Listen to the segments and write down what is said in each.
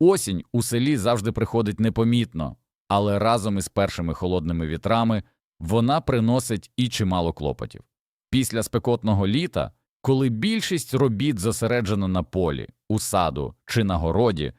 Осінь у селі завжди приходить непомітно, але разом із першими холодними вітрами вона приносить і чимало клопотів. Після спекотного літа, коли більшість робіт зосереджено на полі, у саду чи на городі,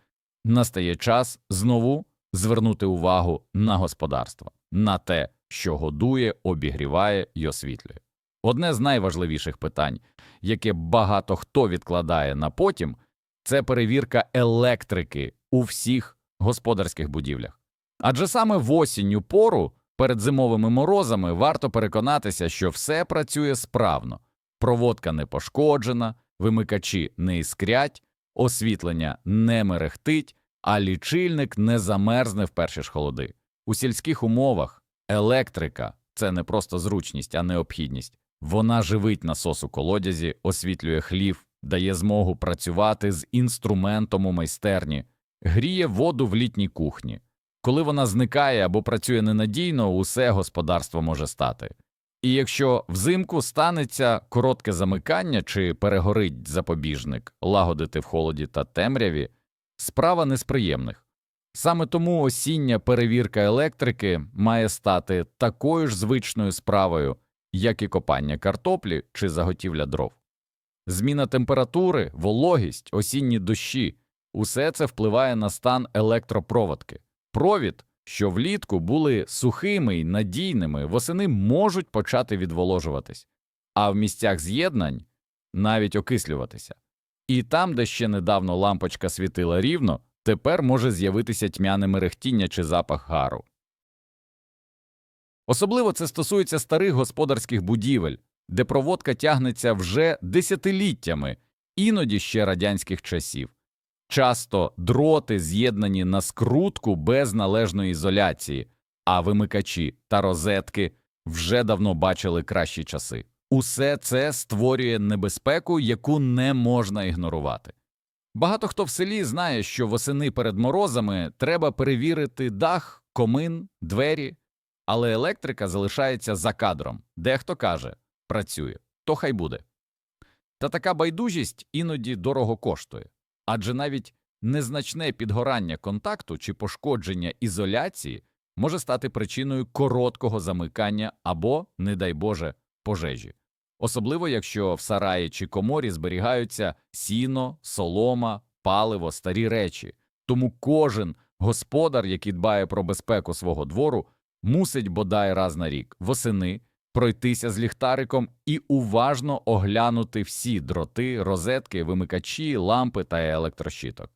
настає час знову звернути увагу на господарство, на те, що годує, обігріває і освітлює. Одне з найважливіших питань, яке багато хто відкладає на потім, це перевірка електрики у всіх господарських будівлях. Адже саме в осінню пору перед зимовими морозами варто переконатися, що все працює справно, проводка не пошкоджена, вимикачі не іскрять, освітлення не мерехтить, а лічильник не замерзне в перші ж холоди. У сільських умовах електрика це не просто зручність, а необхідність. Вона живить насос у колодязі, освітлює хлів, дає змогу працювати з інструментом у майстерні, гріє воду в літній кухні. Коли вона зникає або працює ненадійно, усе господарство може стати. І якщо взимку станеться коротке замикання чи перегорить запобіжник, лагодити в холоді та темряві, справа не з приємних. Саме тому осіння перевірка електрики має стати такою ж звичною справою, як і копання картоплі чи заготівля дров. Зміна температури, вологість, осінні дощі усе це впливає на стан електропроводки. Провід, що влітку були сухими й надійними, восени можуть почати відволожуватись, а в місцях з'єднань навіть окислюватися. І там, де ще недавно лампочка світила рівно, тепер може з'явитися тьмяне мерехтіння чи запах гару. Особливо це стосується старих господарських будівель, де проводка тягнеться вже десятиліттями, іноді ще радянських часів. Часто дроти з'єднані на скрутку без належної ізоляції, а вимикачі та розетки вже давно бачили кращі часи. Усе це створює небезпеку, яку не можна ігнорувати. Багато хто в селі знає, що восени перед морозами треба перевірити дах, комин, двері, але електрика залишається за кадром. Дехто каже працює, то хай буде. Та така байдужість іноді дорого коштує, адже навіть незначне підгорання контакту чи пошкодження ізоляції може стати причиною короткого замикання або, не дай Боже, пожежі. Особливо якщо в сараї чи коморі зберігаються сіно, солома, паливо, старі речі. Тому кожен господар, який дбає про безпеку свого двору, мусить бодай раз на рік восени пройтися з ліхтариком і уважно оглянути всі дроти, розетки, вимикачі, лампи та електрощиток.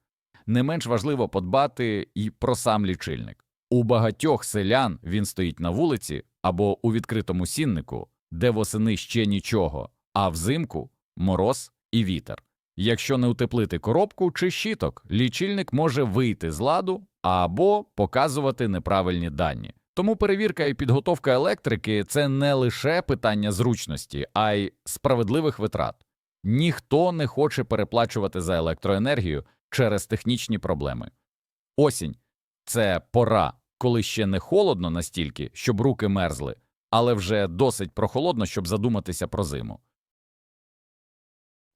Не менш важливо подбати і про сам лічильник. У багатьох селян він стоїть на вулиці або у відкритому сіннику, де восени ще нічого, а взимку мороз і вітер. Якщо не утеплити коробку чи щиток, лічильник може вийти з ладу або показувати неправильні дані. Тому перевірка і підготовка електрики це не лише питання зручності, а й справедливих витрат. Ніхто не хоче переплачувати за електроенергію через технічні проблеми. Осінь це пора, коли ще не холодно настільки, щоб руки мерзли, але вже досить прохолодно, щоб задуматися про зиму.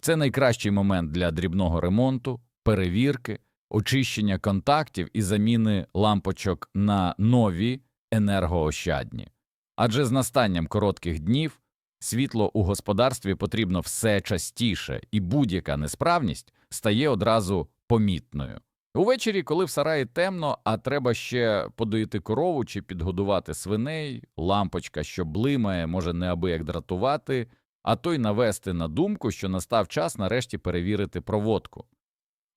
Це найкращий момент для дрібного ремонту, перевірки, очищення контактів і заміни лампочок на нові енергоощадні. Адже з настанням коротких днів світло у господарстві потрібно все частіше, і будь-яка несправність стає одразу помітною. Увечері, коли в сараї темно, а треба ще подоїти корову чи підгодувати свиней, лампочка, що блимає, може неабияк дратувати, а то й навести на думку, що настав час нарешті перевірити проводку.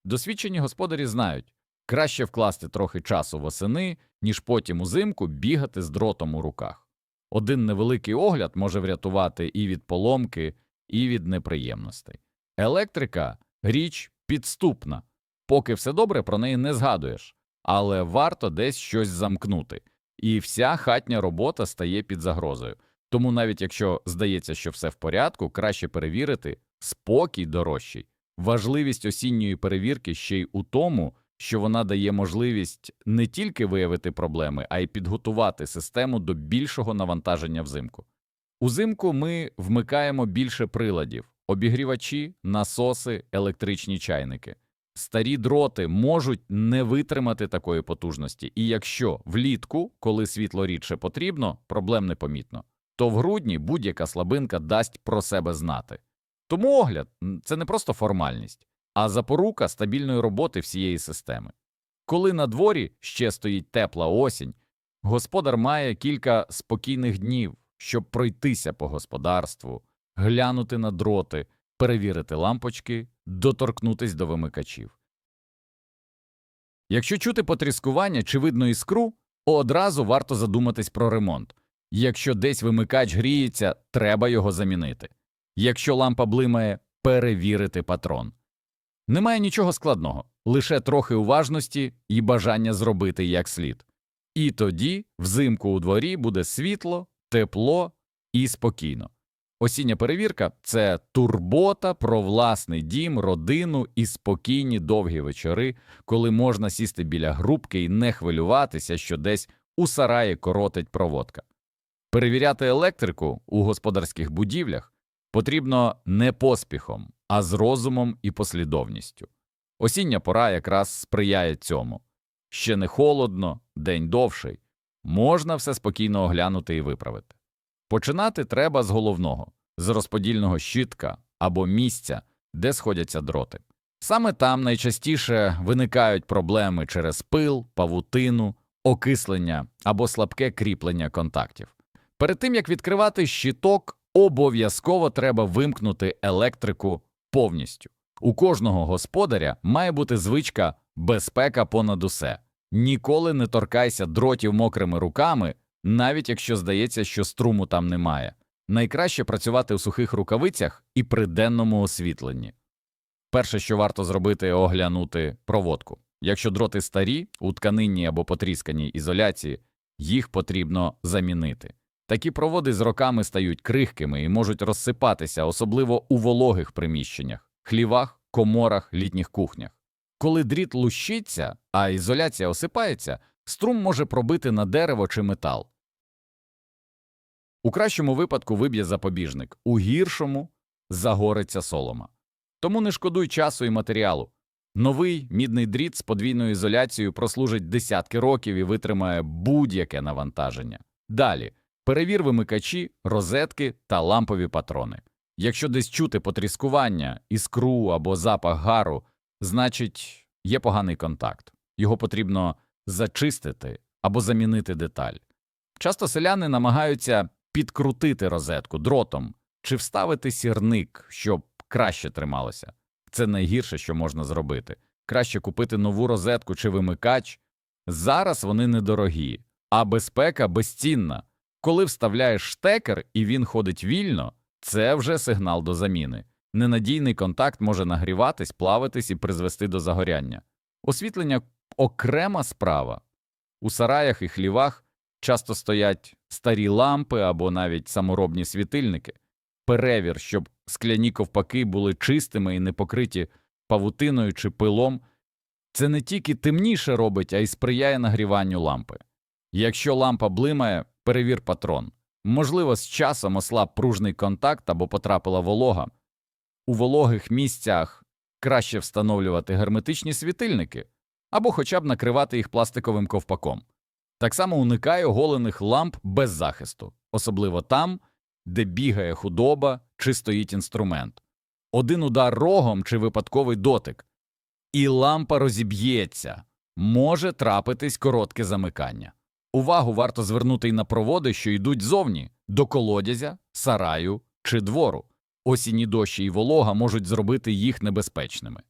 Досвідчені господарі знають, краще вкласти трохи часу восени, ніж потім узимку бігати з дротом у руках. Один невеликий огляд може врятувати і від поломки, і від неприємностей. Електрика річ підступна, поки все добре про неї не згадуєш, але варто десь щось замкнути, і вся хатня робота стає під загрозою. Тому навіть якщо здається, що все в порядку, краще перевірити спокій дорожчий. Важливість осінньої перевірки ще й у тому, що вона дає можливість не тільки виявити проблеми, а й підготувати систему до більшого навантаження взимку. Узимку ми вмикаємо більше приладів обігрівачі, насоси, електричні чайники. старі дроти можуть не витримати такої потужності, і якщо влітку, коли світло рідше потрібно, проблем не помітно, то в грудні будь-яка слабинка дасть про себе знати. Тому огляд це не просто формальність, а запорука стабільної роботи всієї системи. Коли на дворі ще стоїть тепла осінь, господар має кілька спокійних днів, щоб пройтися по господарству, глянути на дроти, перевірити лампочки, доторкнутись до вимикачів. Якщо чути потріскування чи видно іскру, одразу варто задуматись про ремонт. Якщо десь вимикач гріється, треба його замінити. Якщо лампа блимає, перевірити патрон. Немає нічого складного, лише трохи уважності і бажання зробити як слід. І тоді взимку у дворі буде світло, тепло і спокійно. Осіння перевірка це турбота про власний дім, родину і спокійні довгі вечори, коли можна сісти біля грубки і не хвилюватися, що десь у сараї коротить проводка. Перевіряти електрику у господарських будівлях потрібно не поспіхом, а з розумом і послідовністю. Осіння пора якраз сприяє цьому. Ще не холодно, день довший, можна все спокійно оглянути і виправити. Починати треба з головного з розподільного щитка або місця, де сходяться дроти. Саме там найчастіше виникають проблеми через пил, павутину, окислення або слабке кріплення контактів. Перед тим як відкривати щиток, обов'язково треба вимкнути електрику повністю. У кожного господаря має бути звичка безпека понад усе. Ніколи не торкайся дротів мокрими руками, навіть якщо здається, що струму там немає. Найкраще працювати у сухих рукавицях і при денному освітленні. Перше, що варто зробити, оглянути проводку. Якщо дроти старі, у тканинній або потрісканій ізоляції, їх потрібно замінити. Такі проводи з роками стають крихкими і можуть розсипатися, особливо у вологих приміщеннях, хлівах, коморах, літніх кухнях. Коли дріт лущиться, а ізоляція осипається, струм може пробити на дерево чи метал. У кращому випадку виб'є запобіжник, у гіршому загориться солома. Тому не шкодуй часу і матеріалу. Новий мідний дріт з подвійною ізоляцією прослужить десятки років і витримає будь-яке навантаження. Далі перевір вимикачі, розетки та лампові патрони. Якщо десь чути потріскування, іскру або запах гару, значить є поганий контакт. Його потрібно зачистити або замінити деталь. Часто селяни намагаються підкрутити розетку дротом чи вставити сірник, щоб краще трималося. Це найгірше, що можна зробити. Краще купити нову розетку чи вимикач. Зараз вони недорогі, а безпека безцінна. Коли вставляєш штекер і він ходить вільно, це вже сигнал до заміни. Ненадійний контакт може нагріватись, плавитись і призвести до загоряння. Освітлення окрема справа. У сараях і хлівах часто стоять старі лампи або навіть саморобні світильники. Перевір, щоб скляні ковпаки були чистими і не покриті павутиною чи пилом. Це не тільки темніше робить, а й сприяє нагріванню лампи. Якщо лампа блимає, перевір патрон. Можливо, з часом ослаб пружний контакт або потрапила волога. У вологих місцях краще встановлювати герметичні світильники або хоча б накривати їх пластиковим ковпаком. Так само уникай оголених ламп без захисту, особливо там, де бігає худоба чи стоїть інструмент. Один удар рогом чи випадковий дотик, і лампа розіб'ється, може трапитись коротке замикання. Увагу варто звернути й на проводи, що йдуть зовні до колодязя, сараю чи двору. Осінні дощі і волога можуть зробити їх небезпечними.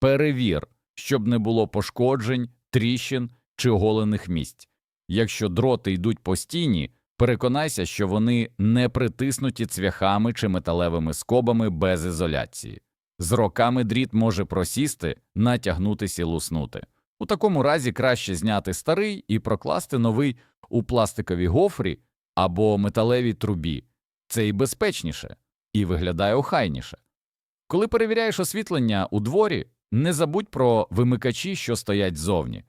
Перевір, щоб не було пошкоджень, тріщин чи оголених місць. Якщо дроти йдуть по стіні, переконайся, що вони не притиснуті цвяхами чи металевими скобами без ізоляції. З роками дріт може просісти, натягнутися і луснути. У такому разі краще зняти старий і прокласти новий у пластиковій гофрі або металевій трубі. Це і безпечніше, і виглядає охайніше. Коли перевіряєш освітлення у дворі, не забудь про вимикачі, що стоять ззовні.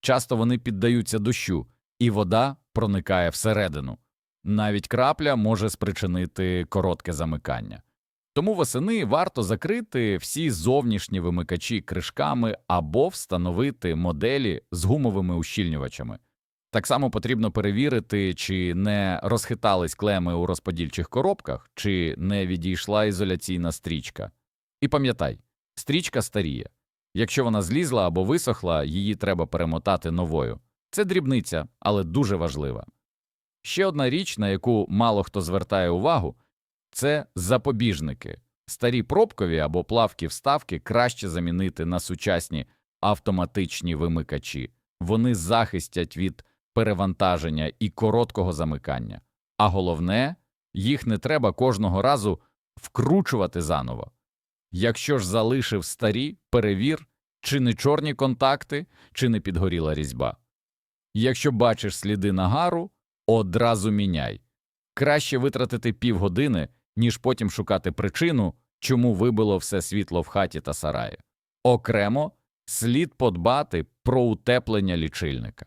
Часто вони піддаються дощу, і вода проникає всередину. Навіть крапля може спричинити коротке замикання. Тому восени варто закрити всі зовнішні вимикачі кришками або встановити моделі з гумовими ущільнювачами. Так само потрібно перевірити, чи не розхитались клеми у розподільчих коробках, чи не відійшла ізоляційна стрічка. І пам'ятай, стрічка старіє. Якщо вона злізла або висохла, її треба перемотати новою. Це дрібниця, але дуже важлива. Ще одна річ, на яку мало хто звертає увагу, це запобіжники. Старі пробкові або плавкі вставки краще замінити на сучасні автоматичні вимикачі. Вони захистять від перевантаження і короткого замикання. А головне, їх не треба кожного разу вкручувати заново. Якщо ж залишив старі, перевір, чи не чорні контакти, чи не підгоріла різьба. Якщо бачиш сліди нагару, одразу міняй. Краще витратити півгодини, ніж потім шукати причину, чому вибило все світло в хаті та сараї. Окремо слід подбати про утеплення лічильника.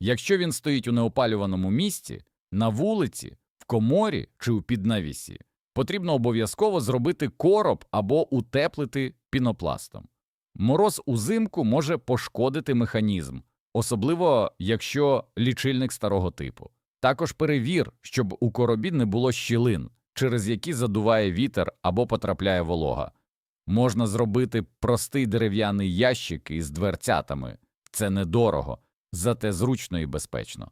Якщо він стоїть у неопалюваному місці, на вулиці, в коморі чи у піднавісі, потрібно обов'язково зробити короб або утеплити пінопластом. Мороз узимку може пошкодити механізм, особливо якщо лічильник старого типу. Також перевір, щоб у коробі не було щілин, через які задуває вітер або потрапляє волога. Можна зробити простий дерев'яний ящик із дверцятами. Це недорого, зате зручно і безпечно.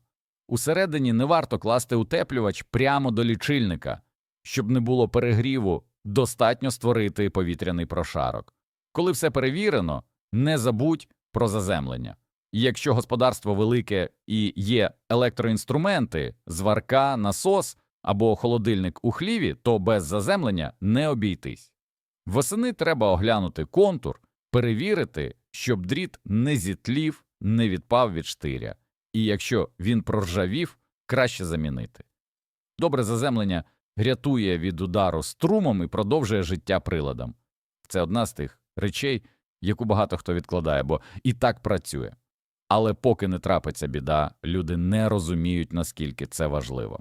Усередині не варто класти утеплювач прямо до лічильника, щоб не було перегріву, достатньо створити повітряний прошарок. Коли все перевірено, не забудь про заземлення. Якщо господарство велике і є електроінструменти, зварка, насос або холодильник у хліві, то без заземлення не обійтись. Восени треба оглянути контур, перевірити, щоб дріт не зітлів, не відпав від штиря, і якщо він проржавів, краще замінити. Добре заземлення рятує від удару струмом і продовжує життя приладам. Це одна з тих речей, яку багато хто відкладає, бо і так працює. Але поки не трапиться біда, люди не розуміють, наскільки це важливо.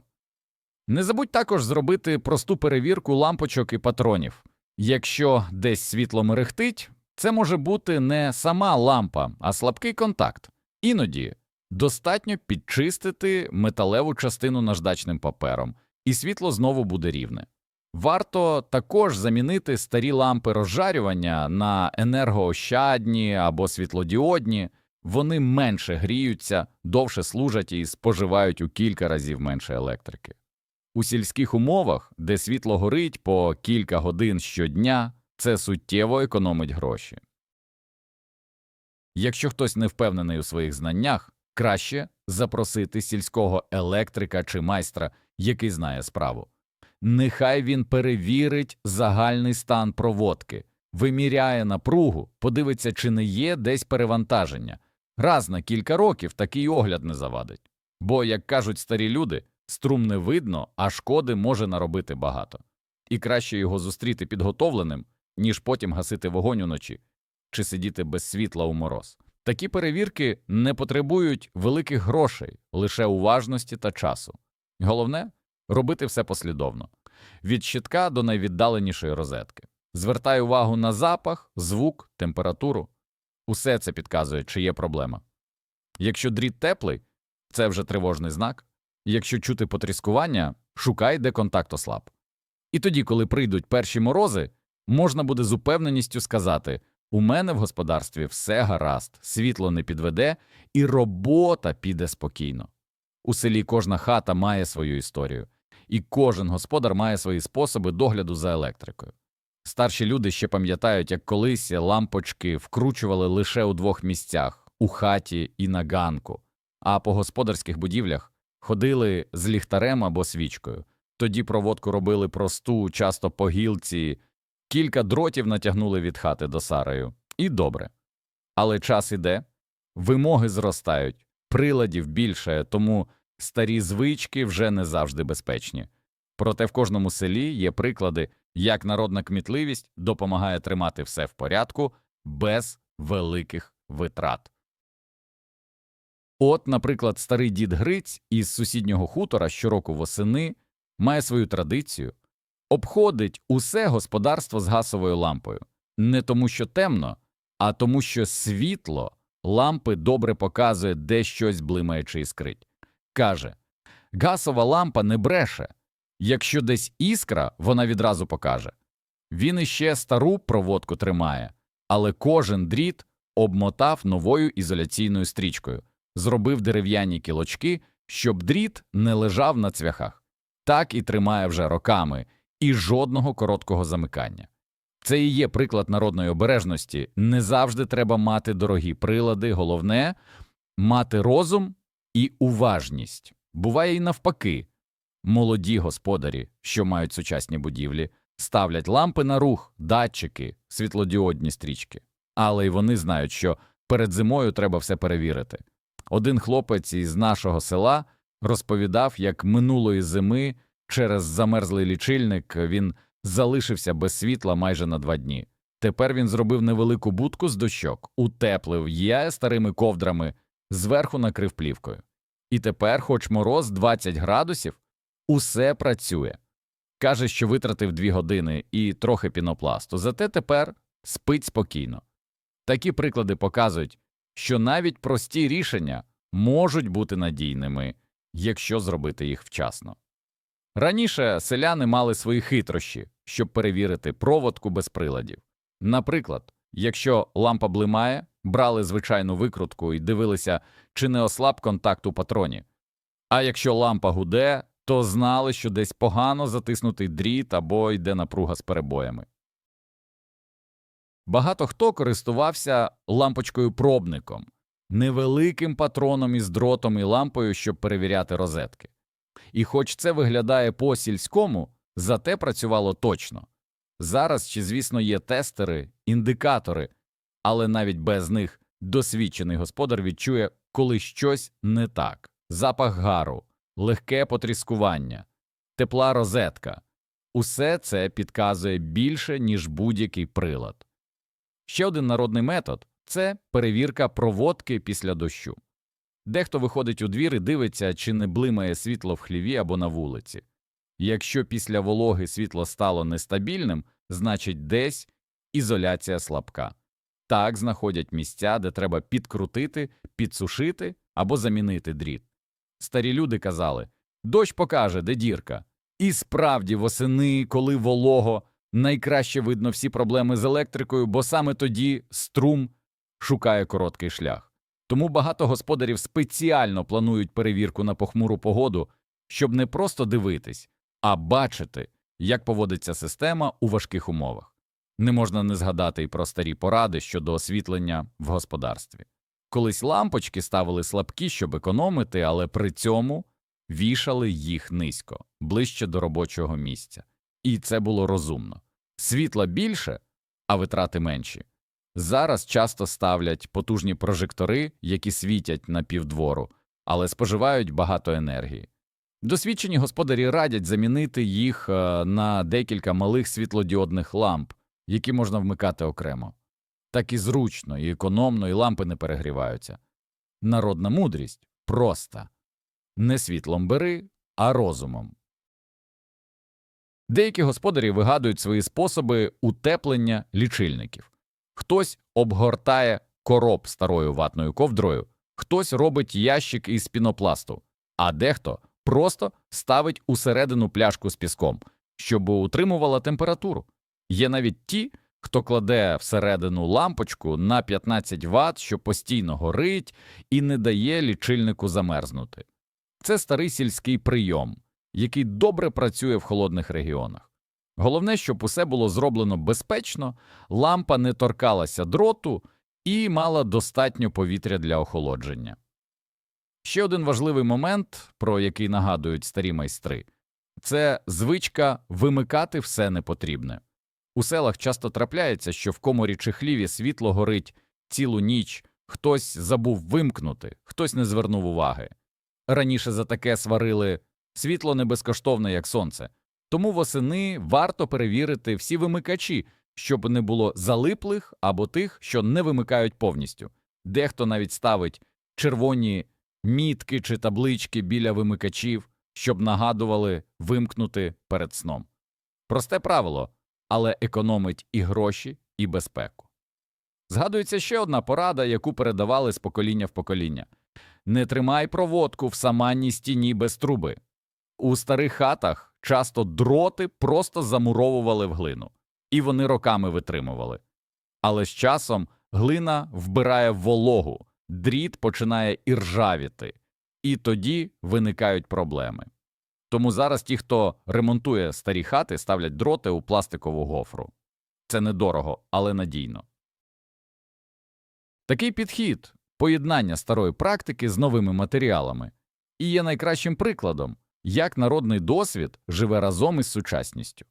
Не забудь також зробити просту перевірку лампочок і патронів. Якщо десь світло мерехтить, це може бути не сама лампа, а слабкий контакт. Іноді достатньо підчистити металеву частину наждачним папером, і світло знову буде рівне. Варто також замінити старі лампи розжарювання на енергоощадні або світлодіодні, вони менше гріються, довше служать і споживають у кілька разів менше електрики. У сільських умовах, де світло горить по кілька годин щодня, це суттєво економить гроші. Якщо хтось не впевнений у своїх знаннях, краще запросити сільського електрика чи майстра, який знає справу. Нехай він перевірить загальний стан проводки, виміряє напругу, подивиться, чи не є десь перевантаження. Раз на кілька років такий огляд не завадить. Бо, як кажуть старі люди, струм не видно, а шкоди може наробити багато. І краще його зустріти підготовленим, ніж потім гасити вогонь уночі чи сидіти без світла у мороз. Такі перевірки не потребують великих грошей, лише уважності та часу. Головне робити все послідовно від щитка до найвіддаленішої розетки. Звертай увагу на запах, звук, температуру. Усе це підказує, чи є проблема. Якщо дріт теплий, це вже тривожний знак. Якщо чути потріскування, шукай, де контакт ослаб. І тоді, коли прийдуть перші морози, можна буде з упевненістю сказати у мене в господарстві все гаразд, світло не підведе, і робота піде спокійно. У селі кожна хата має свою історію, і кожен господар має свої способи догляду за електрикою. Старші люди ще пам'ятають, як колись лампочки вкручували лише у двох місцях у хаті і на ганку, а по господарських будівлях ходили з ліхтарем або свічкою. Тоді проводку робили просту, часто по гілці, кілька дротів натягнули від хати до сараю. І добре. Але час іде, вимоги зростають, приладів більше, тому старі звички вже не завжди безпечні. Проте в кожному селі є приклади, як народна кмітливість допомагає тримати все в порядку без великих витрат. От, наприклад, старий дід Гриць із сусіднього хутора щороку восени має свою традицію обходить усе господарство з гасовою лампою. Не тому, що темно, а тому, що світло лампи добре показує, де щось блимає чи іскрить. Каже, гасова лампа не бреше. Якщо десь іскра, вона відразу покаже. Він іще стару проводку тримає, але кожен дріт обмотав новою ізоляційною стрічкою, зробив дерев'яні кілочки, щоб дріт не лежав на цвяхах. Так і тримає вже роками, і жодного короткого замикання. Це і є приклад народної обережності. Не завжди треба мати дорогі прилади, головне мати розум і уважність. Буває і навпаки. Молоді господарі, що мають сучасні будівлі, ставлять лампи на рух, датчики, світлодіодні стрічки. Але й вони знають, що перед зимою треба все перевірити. Один хлопець із нашого села розповідав, як минулої зими через замерзлий лічильник він залишився без світла майже на два дні. Тепер він зробив невелику будку з дощок, утеплив її старими ковдрами, зверху накрив плівкою. І тепер, хоч мороз 20 градусів, усе працює. Каже, що витратив дві години і трохи пінопласту, зате тепер спить спокійно. Такі приклади показують, що навіть прості рішення можуть бути надійними, якщо зробити їх вчасно. Раніше селяни мали свої хитрощі, щоб перевірити проводку без приладів. Наприклад, якщо лампа блимає, брали звичайну викрутку і дивилися, чи не ослаб контакт у патроні. А якщо лампа гуде, то знали, що десь погано затиснутий дріт або йде напруга з перебоями. Багато хто користувався лампочкою пробником, невеликим патроном із дротом і лампою, щоб перевіряти розетки. І хоч це виглядає по сільському, зате працювало точно. Зараз ще, звісно, є тестери, індикатори, але навіть без них досвідчений господар відчує, коли щось не так: запах гару, легке потріскування, тепла розетка. Усе це підказує більше, ніж будь-який прилад. Ще один народний метод це перевірка проводки після дощу. Дехто виходить у двір і дивиться, чи не блимає світло в хліві або на вулиці. Якщо після вологи світло стало нестабільним, значить десь ізоляція слабка. Так знаходять місця, де треба підкрутити, підсушити або замінити дріт. Старі люди казали дощ покаже, де дірка. І справді, восени, коли волого, найкраще видно всі проблеми з електрикою, бо саме тоді струм шукає короткий шлях. Тому багато господарів спеціально планують перевірку на похмуру погоду, щоб не просто дивитись, а бачити, як поводиться система у важких умовах. Не можна не згадати й про старі поради щодо освітлення в господарстві. Колись лампочки ставили слабкі, щоб економити, але при цьому вішали їх низько, ближче до робочого місця. І це було розумно. Світла більше, а витрати менші. Зараз часто ставлять потужні прожектори, які світять на півдвору, але споживають багато енергії. Досвідчені господарі радять замінити їх е, на декілька малих світлодіодних ламп, які можна вмикати окремо. Так і зручно, і економно, і лампи не перегріваються. Народна мудрість проста не світлом бери, а розумом. Деякі господарі вигадують свої способи утеплення лічильників. Хтось обгортає короб старою ватною ковдрою, хтось робить ящик із пінопласту, а дехто просто ставить усередину пляшку з піском, щоб утримувала температуру. Є навіть ті, хто кладе всередину лампочку на 15 Вт, що постійно горить і не дає лічильнику замерзнути. Це старий сільський прийом, який добре працює в холодних регіонах. Головне, щоб усе було зроблено безпечно, лампа не торкалася дроту і мала достатньо повітря для охолодження. Ще один важливий момент, про який нагадують старі майстри, це звичка вимикати все непотрібне. У селах часто трапляється, що в коморі чи хліві світло горить цілу ніч, хтось забув вимкнути, хтось не звернув уваги. Раніше за таке сварили світло не безкоштовне, як сонце, тому восени варто перевірити всі вимикачі, щоб не було залиплих або тих, що не вимикають повністю. Дехто навіть ставить червоні мітки чи таблички біля вимикачів, щоб нагадували вимкнути перед сном. Просте правило, але економить і гроші, і безпеку. Згадується ще одна порада, яку передавали з покоління в покоління не тримай проводку в саманній стіні без труби. У старих хатах часто дроти просто замуровували в глину, і вони роками витримували. Але з часом глина вбирає вологу, дріт починає іржавіти, і тоді виникають проблеми. Тому зараз ті, хто ремонтує старі хати, ставлять дроти у пластикову гофру. Це недорого, але надійно. Такий підхід поєднання старої практики з новими матеріалами і є найкращим прикладом, як народний досвід живе разом із сучасністю.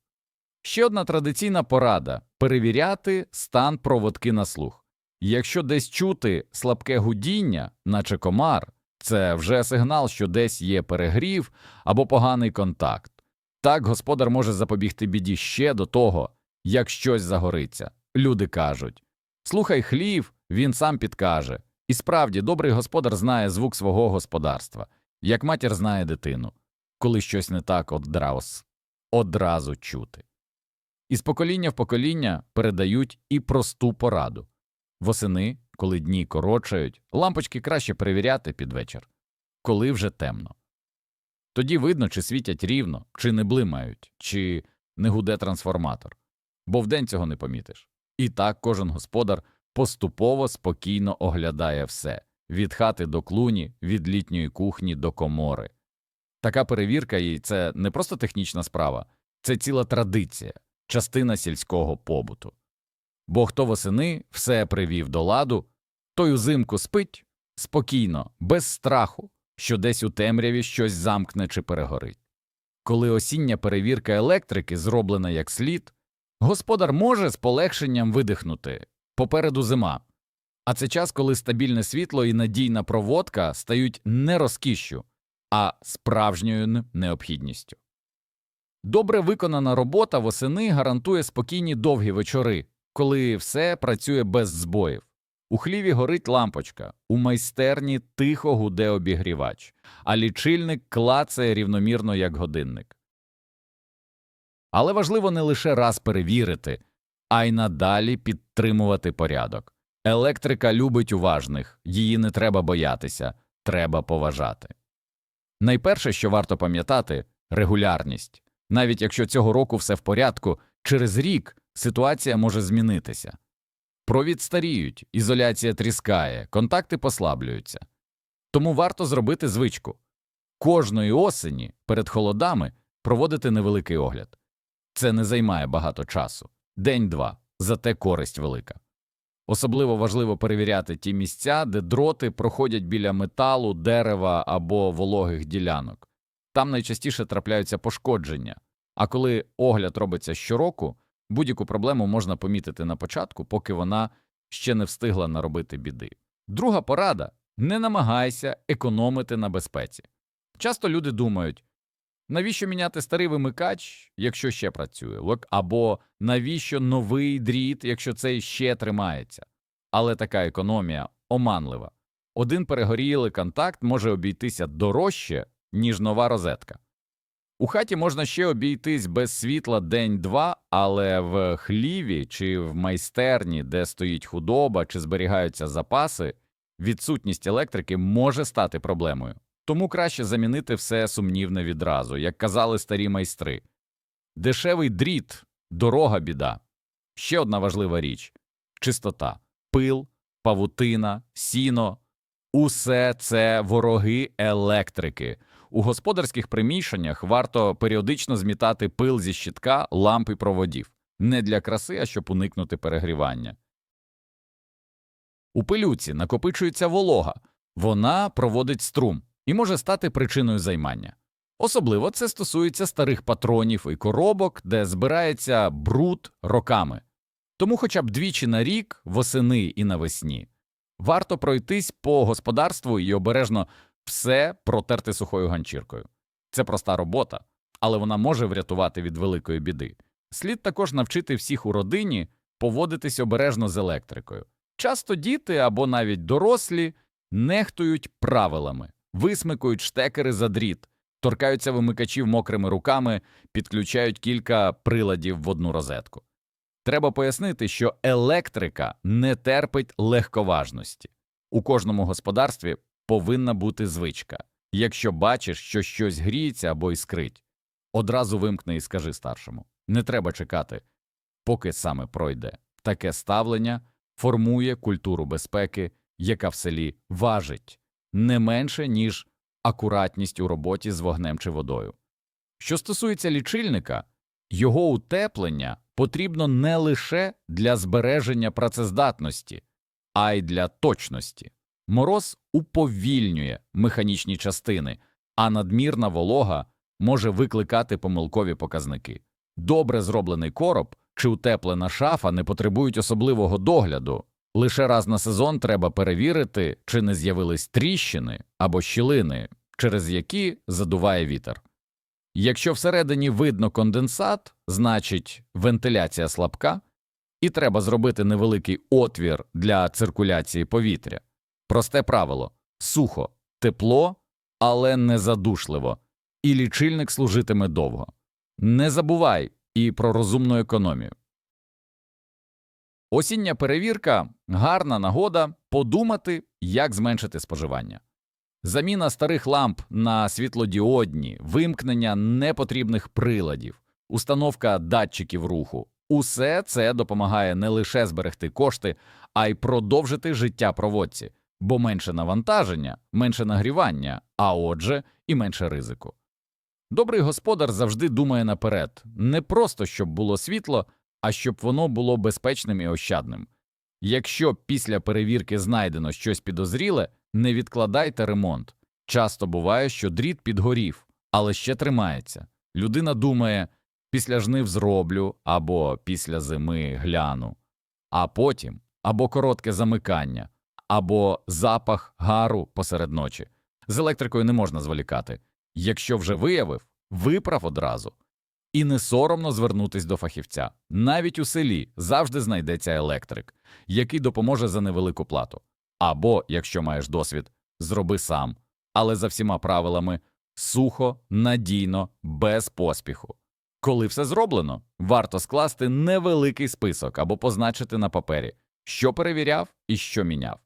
Ще одна традиційна порада перевіряти стан проводки на слух. Якщо десь чути слабке гудіння, наче комар, це вже сигнал, що десь є перегрів або поганий контакт. Так господар може запобігти біді ще до того, як щось загориться. Люди кажуть слухай хлів, він сам підкаже. І справді, добрий господар знає звук свого господарства, як матір знає дитину, коли щось не так одразу, одразу чути. Із покоління в покоління передають і просту пораду. Восени, коли дні корочають, лампочки краще перевіряти під вечір, коли вже темно. Тоді видно, чи світять рівно, чи не блимають, чи не гуде трансформатор, бо вдень цього не помітиш. І так кожен господар поступово спокійно оглядає все від хати до клуні, від літньої кухні до комори. Така перевірка і це не просто технічна справа, це ціла традиція, частина сільського побуту. Бо хто восени все привів до ладу, той узимку спить спокійно, без страху, що десь у темряві щось замкне чи перегорить. Коли осіння перевірка електрики зроблена як слід, господар може з полегшенням видихнути попереду зима, а це час, коли стабільне світло і надійна проводка стають не розкішшю, а справжньою необхідністю. Добре виконана робота восени гарантує спокійні довгі вечори, коли все працює без збоїв. У хліві горить лампочка, у майстерні тихо гуде обігрівач, а лічильник клацає рівномірно як годинник. Але важливо не лише раз перевірити, а й надалі підтримувати порядок. Електрика любить уважних, її не треба боятися, треба поважати. Найперше, що варто пам'ятати регулярність. Навіть якщо цього року все в порядку, через рік ситуація може змінитися. Провід старіють, ізоляція тріскає, контакти послаблюються. Тому варто зробити звичку кожної осені перед холодами проводити невеликий огляд. Це не займає багато часу день-два, зате користь велика. Особливо важливо перевіряти ті місця, де дроти проходять біля металу, дерева або вологих ділянок. Там найчастіше трапляються пошкодження, а коли огляд робиться щороку, будь-яку проблему можна помітити на початку, поки вона ще не встигла наробити біди. Друга порада не намагайся економити на безпеці. Часто люди думають, навіщо міняти старий вимикач, якщо ще працює, або навіщо новий дріт, якщо цей ще тримається. Але така економія оманлива. Один перегорілий контакт може обійтися дорожче, ніж нова розетка. У хаті можна ще обійтись без світла день-два, але в хліві чи в майстерні, де стоїть худоба чи зберігаються запаси, відсутність електрики може стати проблемою. Тому краще замінити все сумнівне відразу, як казали старі майстри. Дешевий дріт, дорога біда. Ще одна важлива річ чистота, пил, павутина, сіно усе це вороги електрики. У господарських приміщеннях варто періодично змітати пил зі щитка, ламп і проводів не для краси, а щоб уникнути перегрівання. У пилюці накопичується волога, вона проводить струм і може стати причиною займання. Особливо це стосується старих патронів і коробок, де збирається бруд роками. Тому хоча б двічі на рік, восени і навесні, варто пройтись по господарству і обережно все протерти сухою ганчіркою. Це проста робота, але вона може врятувати від великої біди. Слід також навчити всіх у родині поводитись обережно з електрикою. Часто діти або навіть дорослі нехтують правилами, висмикують штекери за дріт, торкаються вимикачів мокрими руками, підключають кілька приладів в одну розетку. Треба пояснити, що електрика не терпить легковажності. У кожному господарстві повинна бути звичка. Якщо бачиш, що щось гріється або іскрить, одразу вимкни і скажи старшому. Не треба чекати, поки саме пройде. Таке ставлення формує культуру безпеки, яка в селі важить не менше, ніж акуратність у роботі з вогнем чи водою. Що стосується лічильника, його утеплення потрібно не лише для збереження працездатності, а й для точності. Мороз уповільнює механічні частини, а надмірна волога може викликати помилкові показники. Добре зроблений короб чи утеплена шафа не потребують особливого догляду. Лише раз на сезон треба перевірити, чи не з'явились тріщини або щілини, через які задуває вітер. Якщо всередині видно конденсат, значить вентиляція слабка, і треба зробити невеликий отвір для циркуляції повітря. Просте правило сухо, тепло, але не задушливо, і лічильник служитиме довго. Не забувай і про розумну економію. Осіння перевірка гарна нагода подумати, як зменшити споживання. Заміна старих ламп на світлодіодні, вимкнення непотрібних приладів, установка датчиків руху усе це допомагає не лише зберегти кошти, а й продовжити життя проводці, бо менше навантаження, менше нагрівання, а отже, і менше ризику. Добрий господар завжди думає наперед, не просто щоб було світло, а щоб воно було безпечним і ощадним. Якщо після перевірки знайдено щось підозріле, не відкладайте ремонт. Часто буває, що дріт підгорів, але ще тримається. Людина думає, після жнив зроблю або після зими гляну, а потім або коротке замикання, або запах гару посеред ночі. З електрикою не можна зволікати. Якщо вже виявив, виправ одразу. І не соромно звернутись до фахівця. Навіть у селі завжди знайдеться електрик, який допоможе за невелику плату. Або, якщо маєш досвід, зроби сам, але за всіма правилами сухо, надійно, без поспіху. Коли все зроблено, варто скласти невеликий список або позначити на папері, що перевіряв і що міняв.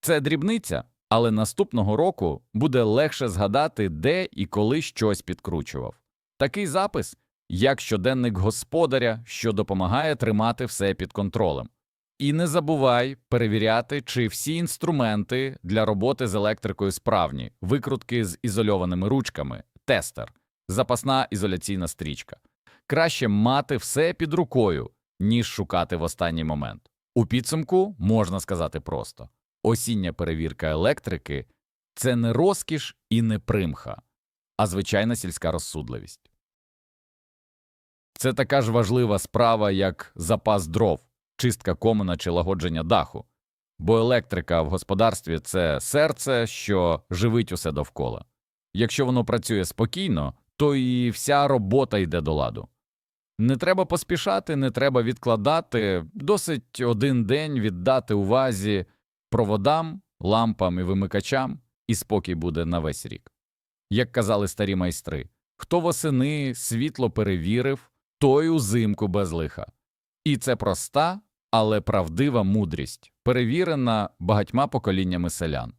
Це дрібниця, але наступного року буде легше згадати, де і коли щось підкручував. Такий запис як щоденник господаря, що допомагає тримати все під контролем. І не забувай перевіряти, чи всі інструменти для роботи з електрикою справні, викрутки з ізольованими ручками, тестер, запасна ізоляційна стрічка. Краще мати все під рукою, ніж шукати в останній момент. У підсумку можна сказати просто осіння перевірка електрики це не розкіш і не примха, а звичайна сільська розсудливість. Це така ж важлива справа, як запас дров, чистка комина чи лагодження даху, бо електрика в господарстві це серце, що живить усе довкола. Якщо воно працює спокійно, то і вся робота йде до ладу. Не треба поспішати, не треба відкладати, досить один день віддати увазі проводам, лампам і вимикачам, і спокій буде на весь рік. Як казали старі майстри, хто восени світло перевірив, той узимку без лиха. І це проста, але правдива мудрість, перевірена багатьма поколіннями селян.